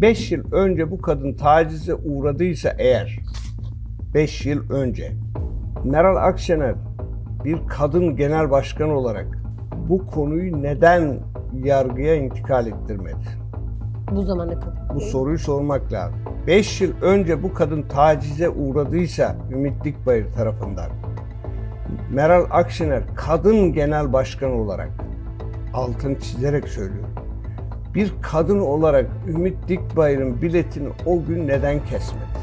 5 yıl önce bu kadın tacize uğradıysa eğer 5 yıl önce Meral Akşener bir kadın genel başkan olarak bu konuyu neden yargıya intikal ettirmedi? Bu zamana kadar. Bu soruyu sormak lazım. 5 yıl önce bu kadın tacize uğradıysa Ümit Dikbayır tarafından Meral Akşener kadın genel başkan olarak altını çizerek söylüyorum. Bir kadın olarak Ümit Dikbayır'ın biletini o gün neden kesmedi?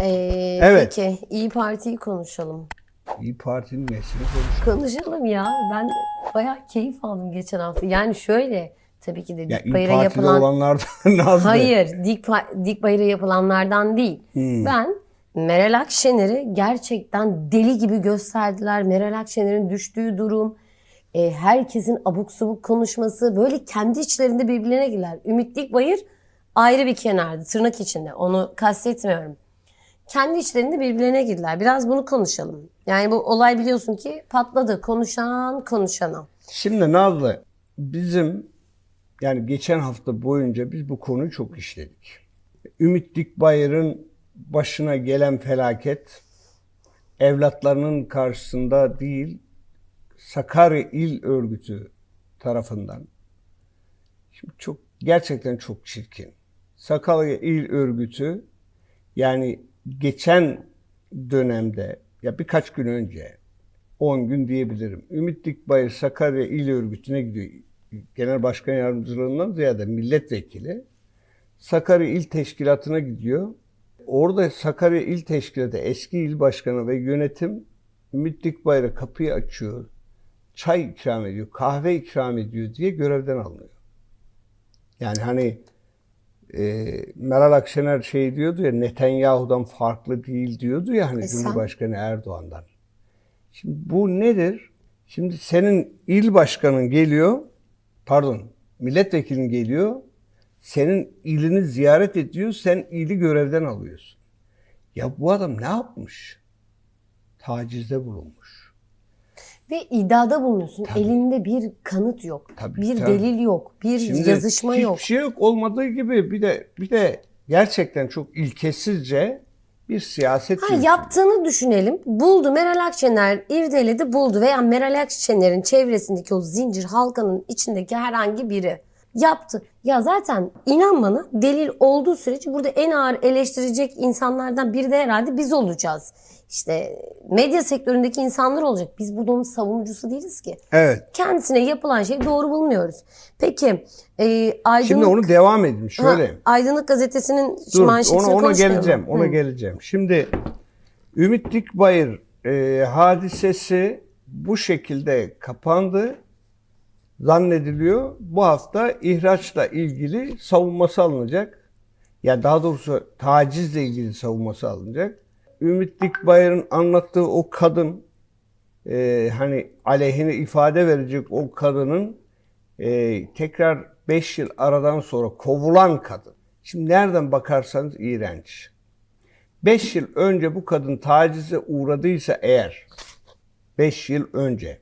Ee, Evet. Peki İyi Parti'yi konuşalım. İyi Parti'nin nesini konuşuyor? Konuşalım ya. Ben bayağı keyif aldım geçen hafta. Yani şöyle tabii ki de Ya Partili yapılan... olanlardan. Hayır, Dik, Dikbayır'a yapılanlardan değil. Hmm. Ben Meral Akşener'i gerçekten deli gibi gösterdiler. Meral Akşener'in düştüğü durum, e, herkesin abuk subuk konuşması, böyle kendi içlerinde birbirine girdiler. Ümit Dikbayır ayrı bir kenardı, tırnak içinde. Onu kastetmiyorum. Kendi içlerinde birbirine girdiler. Biraz bunu konuşalım. Yani bu olay biliyorsun ki patladı. Konuşan konuşana. Şimdi Nazlı bizim yani geçen hafta boyunca biz bu konuyu çok işledik. Ümit Dikbayır'ın başına gelen felaket evlatlarının karşısında değil Sakarya İl Örgütü tarafından. Şimdi çok gerçekten çok çirkin. Sakarya İl Örgütü yani geçen dönemde ya birkaç gün önce 10 gün diyebilirim. Ümit Dikbayır Sakarya İl Örgütü'ne gidiyor. Genel Başkan Yardımcılığından ziyade milletvekili. Sakarya İl Teşkilatı'na gidiyor. Orada Sakarya İl Teşkilatı eski il başkanı ve yönetim Ümit Dikbayır'a kapıyı açıyor. Çay ikram ediyor, kahve ikram ediyor diye görevden alınıyor. Yani hani e, Meral Akşener şey diyordu ya Netanyahu'dan farklı değil diyordu ya hani E Cumhurbaşkanı Erdoğan'dan. Şimdi bu nedir? Şimdi senin il başkanın geliyor, pardon, milletvekilin geliyor, senin ilini ziyaret ediyor, sen ili görevden alıyorsun. Ya bu adam ne yapmış? Tacizde bulunmuş. Ve iddiada bulunuyorsun. Tabii. Elinde bir kanıt yok. Tabii, bir tabii. delil yok. Bir Şimdi yazışma hiçbir yok. şey yok olmadığı gibi bir de bir de gerçekten çok ilkesizce bir siyaset Ha, yaptığını düşünelim. Buldu Meral Akşener irdeledi buldu veya Meral Akşener'in çevresindeki o zincir halkanın içindeki herhangi biri yaptı. Ya zaten inan bana delil olduğu sürece burada en ağır eleştirecek insanlardan biri de herhalde biz olacağız. İşte medya sektöründeki insanlar olacak. Biz burada onun savunucusu değiliz ki. Evet. Kendisine yapılan şeyi doğru bulmuyoruz. Peki e, Aydınlık, Şimdi onu devam edeyim. Şöyle. Ha, Aydınlık gazetesinin Dur, manşetini ona, ona geleceğim. Ona Hı. geleceğim. Şimdi Ümit Dikbayır e, hadisesi bu şekilde kapandı. Zannediliyor. Bu hafta ihraçla ilgili savunması alınacak. Ya daha doğrusu tacizle ilgili savunması alınacak. Ümit Dikbayır'ın anlattığı o kadın e, hani aleyhine ifade verecek o kadının e, tekrar 5 yıl aradan sonra kovulan kadın. Şimdi nereden bakarsanız iğrenç. 5 yıl önce bu kadın tacize uğradıysa eğer 5 yıl önce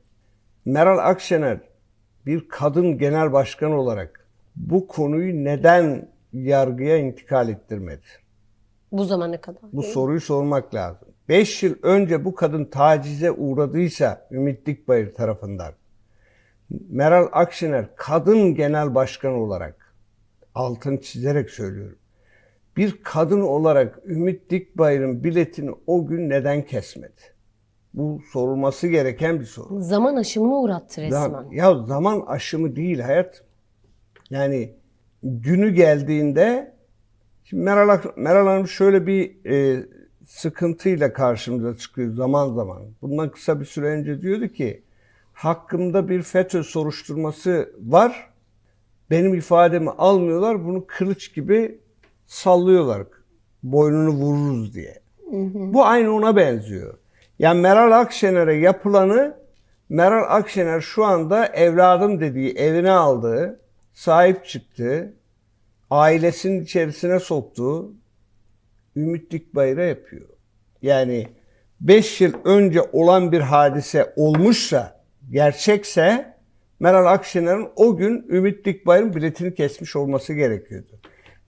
Meral Akşener bir kadın genel başkan olarak bu konuyu neden yargıya intikal ettirmedi? Bu zamana kadar. Bu soruyu sormak lazım. 5 yıl önce bu kadın tacize uğradıysa Ümit Dikbayır tarafından Meral Akşener kadın genel başkan olarak altını çizerek söylüyorum. Bir kadın olarak Ümit Dikbayır'ın biletini o gün neden kesmedi? Bu sorulması gereken bir soru. Zaman aşımına uğrattı resmen. Ya, ya zaman aşımı değil hayat. Yani günü geldiğinde şimdi Meral, Meral Hanım şöyle bir e, sıkıntıyla karşımıza çıkıyor zaman zaman. Bundan kısa bir süre önce diyordu ki hakkımda bir FETÖ soruşturması var. Benim ifademi almıyorlar. Bunu kılıç gibi sallıyorlar. Boynunu vururuz diye. Bu aynı ona benziyor. Yani Meral Akşener'e yapılanı Meral Akşener şu anda evladım dediği evine aldığı, sahip çıktığı, ailesinin içerisine soktuğu Ümit Dikbayır'a yapıyor. Yani 5 yıl önce olan bir hadise olmuşsa, gerçekse Meral Akşener'in o gün Ümit Dikbayır'ın biletini kesmiş olması gerekiyordu.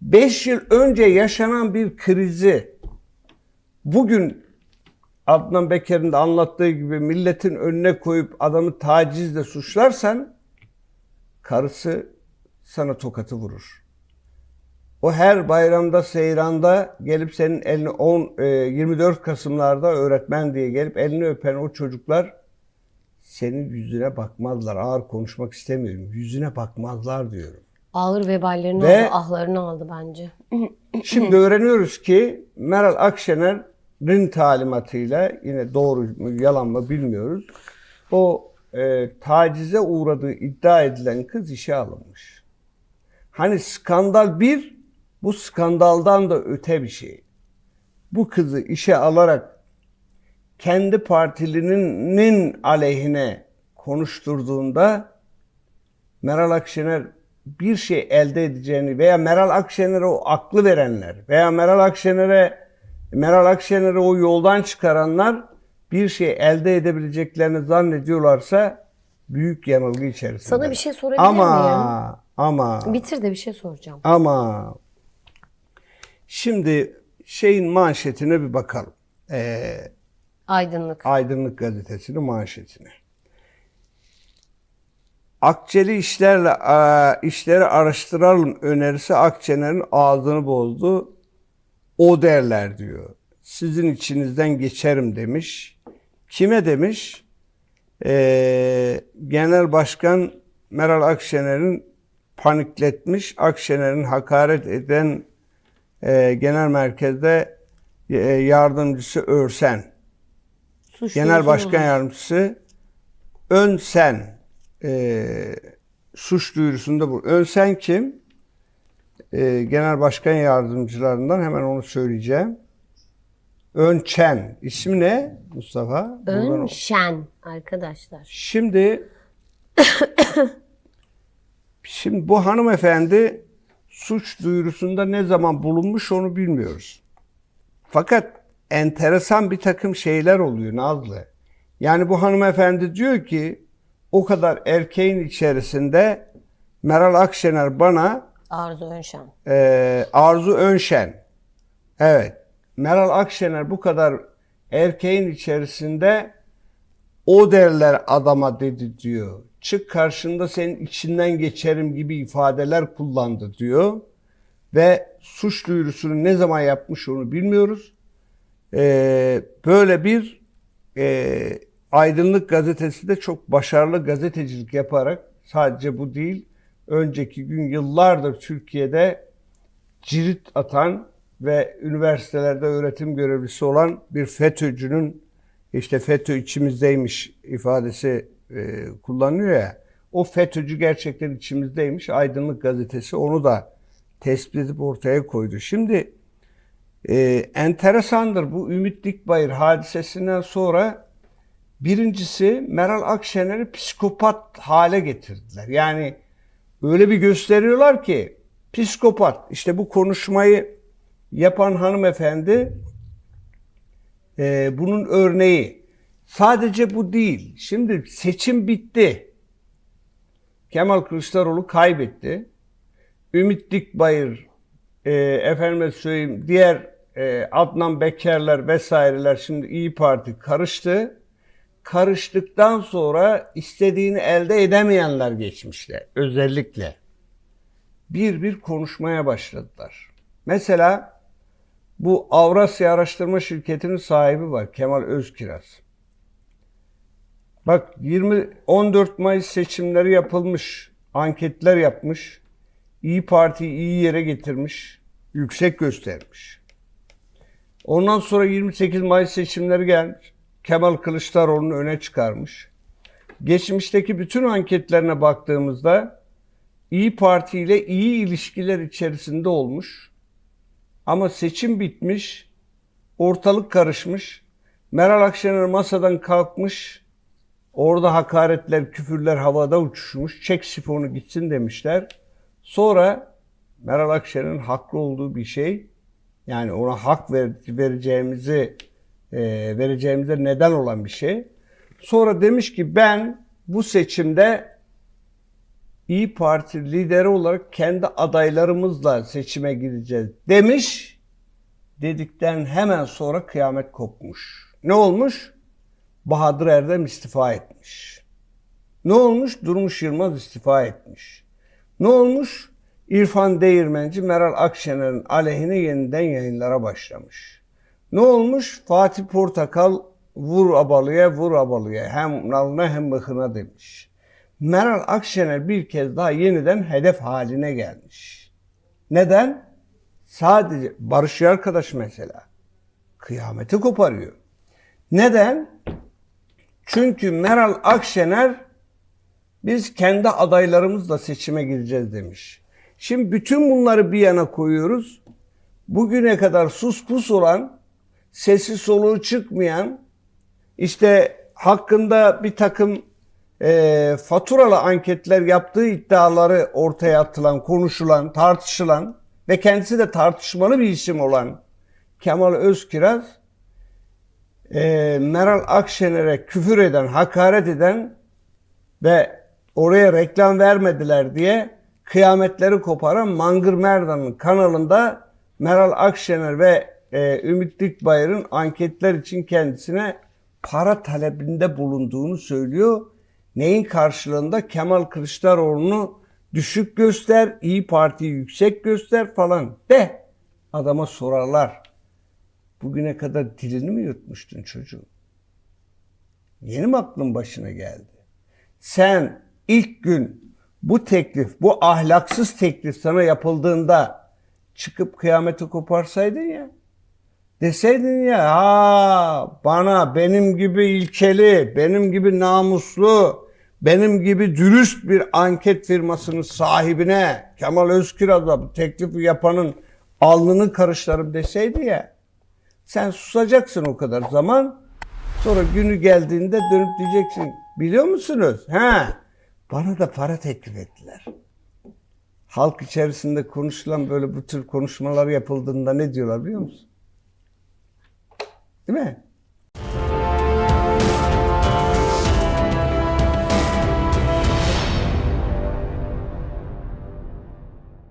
5 yıl önce yaşanan bir krizi bugün Adnan Beker'in de anlattığı gibi milletin önüne koyup adamı tacizle suçlarsan karısı sana tokatı vurur. O her bayramda, seyranda gelip senin elini 10 e, 24 Kasımlarda öğretmen diye gelip elini öpen o çocuklar senin yüzüne bakmazlar. Ağır konuşmak istemiyorum. Yüzüne bakmazlar diyorum. Ağır veballerini Ve- aldı, ahlarını aldı bence. Şimdi öğreniyoruz ki Meral Akşener'in talimatıyla yine doğru mu yalan mı bilmiyoruz. O e, tacize uğradığı iddia edilen kız işe alınmış. Hani skandal bir, bu skandaldan da öte bir şey. Bu kızı işe alarak kendi partilinin aleyhine konuşturduğunda Meral Akşener bir şey elde edeceğini veya Meral Akşener'e o aklı verenler veya Meral Akşener'e Meral Akşener'i o yoldan çıkaranlar bir şey elde edebileceklerini zannediyorlarsa büyük yanılgı içerisinde. Sana bir şey sorabilir miyim? ama, Ama Bitir de bir şey soracağım. ama şimdi şeyin manşetine bir bakalım. Ee, Aydınlık. Aydınlık Gazetesi'nin manşetine. Akçeli işlerle e, işleri araştıralım önerisi Akçener'in ağzını bozdu. O derler diyor. Sizin içinizden geçerim demiş. Kime demiş? Ee, Genel Başkan Meral Akşener'in panikletmiş. Akşener'in hakaret eden e, genel merkezde e, yardımcısı Örsen. Suç Genel Başkan olur. Yardımcısı Önsen e, suç duyurusunda bu. Önsen kim? E, Genel Başkan Yardımcılarından hemen onu söyleyeceğim. Önçen. İsmi ne Mustafa? Önşen arkadaşlar. Şimdi şimdi bu hanımefendi suç duyurusunda ne zaman bulunmuş onu bilmiyoruz. Fakat enteresan bir takım şeyler oluyor Nazlı. Yani bu hanımefendi diyor ki o kadar erkeğin içerisinde Meral Akşener bana Arzu Önşen. ee, Arzu Önşen. Evet. Meral Akşener bu kadar erkeğin içerisinde o derler adama dedi diyor. Çık karşında senin içinden geçerim gibi ifadeler kullandı diyor. Ve suç duyurusunu ne zaman yapmış onu bilmiyoruz. Ee, böyle bir e, Aydınlık Gazetesi de çok başarılı gazetecilik yaparak sadece bu değil, önceki gün yıllardır Türkiye'de cirit atan ve üniversitelerde öğretim görevlisi olan bir FETÖ'cünün işte FETÖ içimizdeymiş ifadesi e, kullanıyor ya. O FETÖ'cü gerçekten içimizdeymiş. Aydınlık Gazetesi onu da tespit edip ortaya koydu. Şimdi e, enteresandır bu Ümit Dikbayır hadisesinden sonra birincisi Meral Akşener'i psikopat hale getirdiler. Yani öyle bir gösteriyorlar ki psikopat. İşte bu konuşmayı yapan hanımefendi e, bunun örneği. Sadece bu değil. Şimdi seçim bitti. Kemal Kılıçdaroğlu kaybetti. Ümit Dikbayır, e, efendime söyleyeyim diğer e, Adnan Bekerler vesaireler şimdi İyi Parti karıştı. Karıştıktan sonra istediğini elde edemeyenler geçmişte özellikle. Bir bir konuşmaya başladılar. Mesela bu Avrasya Araştırma Şirketi'nin sahibi var Kemal Özkiraz. Bak 20 14 Mayıs seçimleri yapılmış, anketler yapmış. İyi Parti'yi iyi yere getirmiş, yüksek göstermiş. Ondan sonra 28 Mayıs seçimleri gelmiş. Kemal Kılıçdaroğlu'nu öne çıkarmış. Geçmişteki bütün anketlerine baktığımızda İyi Parti ile iyi ilişkiler içerisinde olmuş. Ama seçim bitmiş, ortalık karışmış. Meral Akşener masadan kalkmış. Orada hakaretler, küfürler havada uçuşmuş. Çek sifonu gitsin demişler. Sonra Meral Akşener'in haklı olduğu bir şey, yani ona hak ver, vereceğimizi vereceğimize neden olan bir şey. Sonra demiş ki ben bu seçimde İyi Parti lideri olarak kendi adaylarımızla seçime gireceğiz demiş. Dedikten hemen sonra kıyamet kopmuş. Ne olmuş? Bahadır Erdem istifa etmiş. Ne olmuş? Durmuş Yılmaz istifa etmiş. Ne olmuş? İrfan Değirmenci Meral Akşener'in aleyhine yeniden yayınlara başlamış. Ne olmuş? Fatih Portakal vur abalıya vur abalıya hem nalına hem mıhına demiş. Meral Akşener bir kez daha yeniden hedef haline gelmiş. Neden? Sadece Barış arkadaş mesela. Kıyameti koparıyor. Neden? Çünkü Meral Akşener biz kendi adaylarımızla seçime gireceğiz demiş. Şimdi bütün bunları bir yana koyuyoruz. Bugüne kadar sus pus olan, sesi soluğu çıkmayan, işte hakkında bir takım e, faturalı anketler yaptığı iddiaları ortaya atılan, konuşulan, tartışılan ve kendisi de tartışmalı bir isim olan Kemal Özkiraz, e, Meral Akşener'e küfür eden, hakaret eden ve oraya reklam vermediler diye kıyametleri koparan Mangır Merdan'ın kanalında Meral Akşener ve e, Ümit Dikbayır'ın anketler için kendisine para talebinde bulunduğunu söylüyor. Neyin karşılığında Kemal Kılıçdaroğlu'nu düşük göster, İyi Parti'yi yüksek göster falan de adama sorarlar. Bugüne kadar dilini mi yutmuştun çocuğum? Yeni mi aklın başına geldi? Sen ilk gün bu teklif, bu ahlaksız teklif sana yapıldığında çıkıp kıyameti koparsaydın ya. Deseydin ya ha bana benim gibi ilkeli, benim gibi namuslu, benim gibi dürüst bir anket firmasının sahibine Kemal Özkiraz'a bu teklifi yapanın alnını karışlarım deseydi ya. Sen susacaksın o kadar zaman. Sonra günü geldiğinde dönüp diyeceksin. Biliyor musunuz? He. Bana da para teklif ettiler. Halk içerisinde konuşulan böyle bu tür konuşmalar yapıldığında ne diyorlar biliyor musun? Değil mi?